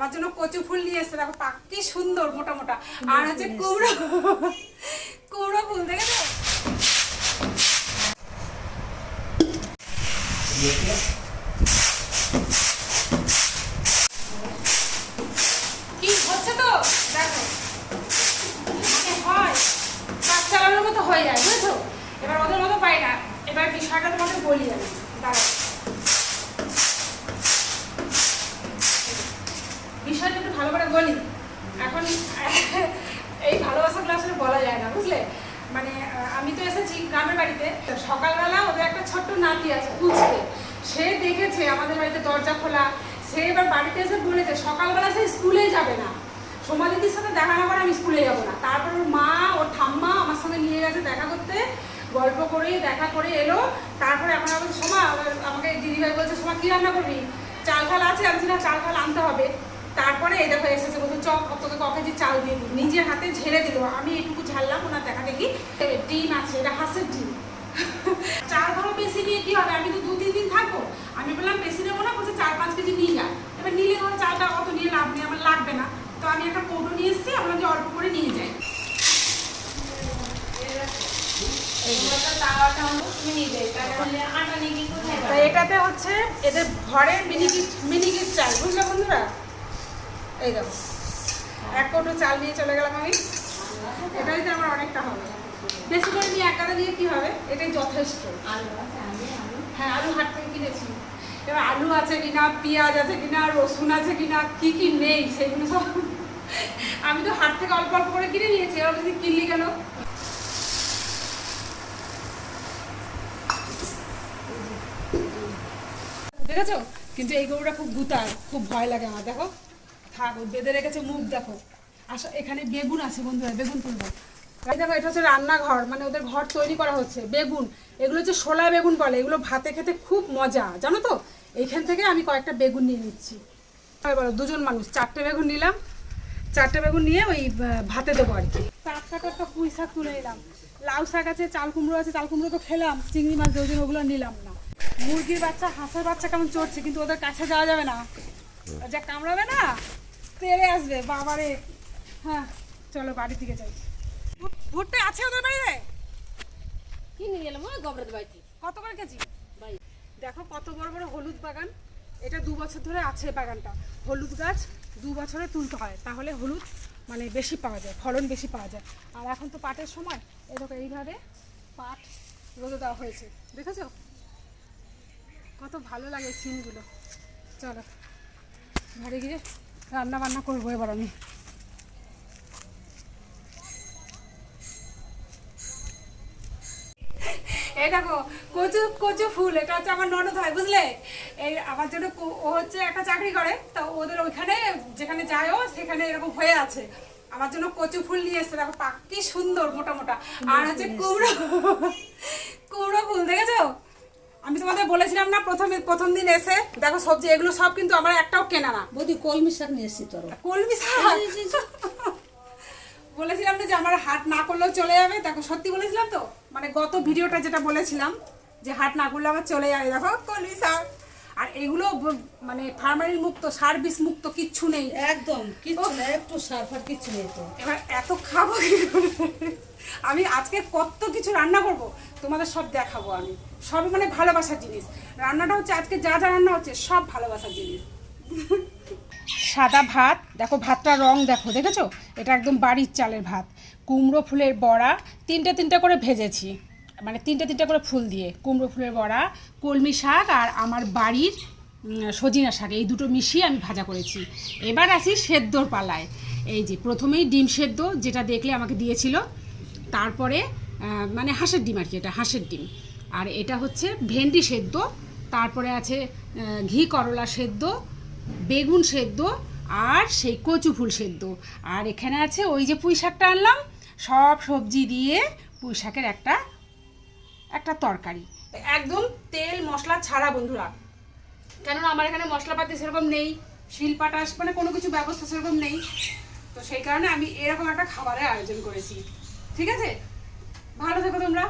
আমার জন্য কচু ফুল নিয়ে এসছে দেখো পাক কি সুন্দর মোটা মোটা। আর হচ্ছে কুমড়ো কুমড়ো ফুল দেখেছ? কি হচ্ছে তো? দেখো। হয়? কাজ চালানোর মতো হয়ে যায় বুঝেছ? এবার ওদের মতো পাই না। এবার বিষয়টা তোমাকে বলি আমি। দাঁড়াও। বিষয়টা একটু ভালো করে বলি। এখন, এই ভালোবাসা ক্লাসে বলা যায় না, বুঝলে? মানে আমি তো এসেছি গ্রামের বাড়িতে সকালবেলা ওদের একটা ছোট্ট নাতি আছে বুঝতে সে দেখেছে আমাদের বাড়িতে দরজা খোলা, সে এবার বাড়িতে এসে বলেছে, সকালবেলা সে স্কুলে যাবে না। সোমা দিদির সাথে দেখা না করে আমি স্কুলে যাব না। তারপর ওর মা, ওর ঠাম্মা আমার সঙ্গে নিয়ে গেছে দেখা করতে, গল্প করে দেখা করে এলো। তারপরে এখন আমাকে সোমা আমাকে দিদিভাই বলছে, সোমা, কী রান্না করবি? চাল ফাল আছে? আমি না চাল ফাল আনতে হবে। তারপরে এই দেখো এসেছে বলছে চক তোকে ক কেজি চাল দিয়ে নিজের হাতে ঝেড়ে দিল আমি এটুকু ঝাড়লাম ওনার দেখা দেখি ডিম আছে এটা হাঁসের ডিম চাল ধরো বেশি নিয়ে কি হবে আমি তো দু তিন দিন থাকব আমি বললাম বেশি নেব না বলছে চার পাঁচ কেজি নিয়ে যায় এবার নিলে ধরো চালটা অত নিয়ে লাভ নেই আমার লাগবে না তো আমি একটা কৌটো নিয়ে এসেছি যে অল্প করে নিয়ে যাই এটাতে হচ্ছে এদের ঘরের মিনিকিট মিনিকিট চাল বুঝলে বন্ধুরা এই দেখো। এক কৌটো চাল নিয়ে চলে গেলাম আমি। এটাই তো আমার অনেকটা হবে। বেশি করে নিয়ে একাটা দিয়ে কি হবে? এটাই যথেষ্ট। হ্যাঁ আলু হাট থেকে কিনেছি। এবার আলু আছে কিনা, পেঁয়াজ আছে কিনা, রসুন আছে কিনা, কি কি নেই, সেগুলো সব আমি তো হাট থেকে অল্প অল্প করে কিনে নিয়েছি, এবার যদি কিনলি কেন? দেখেছ? কিন্তু এই গরুটা খুব গুতার খুব ভয় লাগে আমার, দেখো। থাক বেঁধে রেখেছে মুখ, দেখো। আসা এখানে বেগুন আছে বন্ধুরা, বেগুন তুলবো। এই দেখো, এটা হচ্ছে রান্নাঘর মানে ওদের ঘর তৈরি করা হচ্ছে, বেগুন। এগুলো হচ্ছে শোলা বেগুন বলে, এগুলো ভাতে খেতে খুব মজা, জানো তো? এইখান থেকে আমি কয়েকটা বেগুন নিয়ে নিচ্ছি। বলো, দুজন মানুষ, চারটে বেগুন নিলাম, চারটে বেগুন নিয়ে ওই ভাতে দেবো আর কি। টাটকা টাটকা পুঁই শাক তুলে নিলাম। লাউ শাক আছে, চাল কুমড়ো আছে, চাল কুমড়ো তো খেলাম, চিংড়ি মাছ ওই জন্য ওগুলো নিলাম না। মুরগির বাচ্চা, হাঁসের বাচ্চা কেমন চড়ছে, কিন্তু ওদের কাছে যাওয়া যাবে না। যা কামড়াবে না তেরে আসবে বাবারে। হ্যাঁ চলো বাড়ি থেকে যাই। ভুট- ভুট্টা আছে ওদের বাড়িতে? কিনে গেলাম ওই গবরাত বাড়িতে? কত করে কেজি? বাড়ি দেখো কত বড় বড় হলুদ বাগান। এটা দু বছর ধরে আছে বাগানটা। হলুদ গাছ দু বছরে তুলতে হয় তাহলে হলুদ মানে বেশি পাওয়া যায় ফলন বেশি পাওয়া যায়। আর এখন তো পাটের সময় এরকম এইভাবে পাট রোদে দেওয়া হয়েছে। দেখেছ? কত ভালো লাগে সিনগুলো। চলো ঘরে গিয়ে রান্না বান্না করব এবার আমি। এই দেখো, কচু কচু ফুল, এটা হচ্ছে আমার ননদ হয় বুঝলে? এই আমার জন্য ও হচ্ছে একটা চাকরি করে, তো ওদের ওইখানে, যেখানে যায় ও সেখানে এরকম হয়ে আছে। আমার জন্য কচু ফুল নিয়ে এসছে, দেখো পাক সুন্দর, মোটা মোটা। আর হচ্ছে কুমড়ো কুমড়ো ফুল, দেখেছ? আমি তোমাদের বলেছিলাম না প্রথমে প্রথম দিন এসে দেখো সবজি এগুলো সব কিন্তু আমার একটাও কেনা না। বৌদি কলমি শাক নিয়ে এসেছি তোর কলমি শাক? বলেছিলাম না যে আমার হাট না করলেও চলে যাবে দেখো সত্যি বলেছিলাম তো? মানে গত ভিডিওটা যেটা বলেছিলাম যে হাট না করলে আমার চলে যাবে দেখো কলমি শাক। আর এগুলো মানে ফার্মারিল মুক্ত সার বিষ মুক্ত কিচ্ছু নেই। একদম কিচ্ছু না একটু সার ফার কিচ্ছু নেই তো। এবার এত খাব আমি আজকে কত কিছু রান্না করব? তোমাদের সব দেখাবো আমি। সব মানে ভালোবাসার জিনিস। রান্নাটা হচ্ছে আজকে যা যা রান্না হচ্ছে সব ভালোবাসার জিনিস। সাদা ভাত দেখো ভাতটা রং দেখো দেখেছ? এটা একদম বাড়ির চালের ভাত। কুমড়ো ফুলের বড়া তিনটে তিনটে করে ভেজেছি। মানে তিনটে তিনটে করে ফুল দিয়ে, কুমড়ো ফুলের বড়া, কলমি শাক আর আমার বাড়ির সজিনা শাক, এই দুটো মিশিয়ে আমি ভাজা করেছি। এবার আসি সেদ্ধর পালায়। এই যে প্রথমেই ডিম সেদ্ধ, যেটা দেখলে আমাকে দিয়েছিল, তারপরে মানে হাঁসের ডিম আর কি এটা, হাঁসের ডিম। আর এটা হচ্ছে ভেন্ডি সেদ্ধ, তারপরে আছে ঘি করলা সেদ্ধ, বেগুন সেদ্ধ আর সেই কচু ফুল সেদ্ধ। আর এখানে আছে ওই যে পুঁই শাকটা আনলাম, সব সবজি দিয়ে পুঁই শাকের একটা একটা তরকারি। একদম তেল, মশলা ছাড়া বন্ধুরা। কেননা আমার এখানে মশলাপাতি সেরকম নেই, শিলপাটা মানে কোনো কিছু ব্যবস্থা সেরকম নেই। তো সেই কারণে আমি এরকম একটা খাবারের আয়োজন করেছি। ঠিক আছে? ভালো থেকো তোমরা।